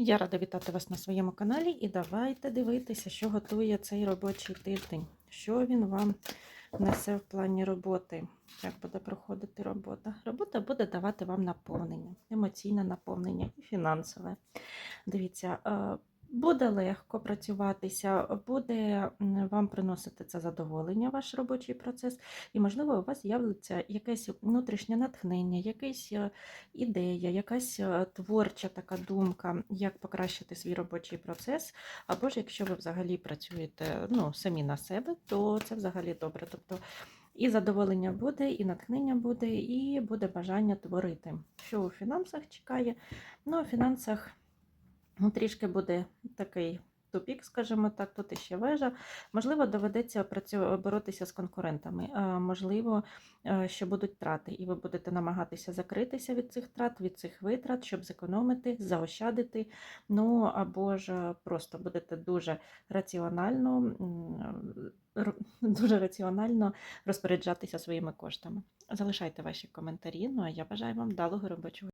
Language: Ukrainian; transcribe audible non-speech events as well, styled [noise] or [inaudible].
Я рада вітати вас на своєму каналі і давайте дивитися, що готує цей робочий тиждень, що він вам несе в плані роботи, як буде проходити робота. Робота буде давати вам наповнення, емоційне наповнення і фінансове. Дивіться, е, буде легко працюватися, буде вам приносити це задоволення, ваш робочий процес, і, можливо, у вас з'явиться якесь внутрішнє натхнення, якась е, ідея, якась е, творча така думка, як покращити свій робочий процес. Або ж якщо ви взагалі працюєте ну, самі на себе, то це взагалі добре. Тобто і задоволення буде, і натхнення буде, і буде бажання творити. Що у фінансах чекає? Ну, у фінансах ну, трішки буде такий. Тупік, скажімо так, тут іще вежа. Можливо, доведеться боротися з конкурентами. Можливо, е, що будуть трати, і ви будете намагатися закритися від цих трат, від цих витрат, щоб зекономити, заощадити. Ну або ж е, просто будете дуже раціонально, [laughs] дуже раціонально розпоряджатися своїми коштами. Залишайте ваші коментарі. Ну а я бажаю вам вдалого робочого.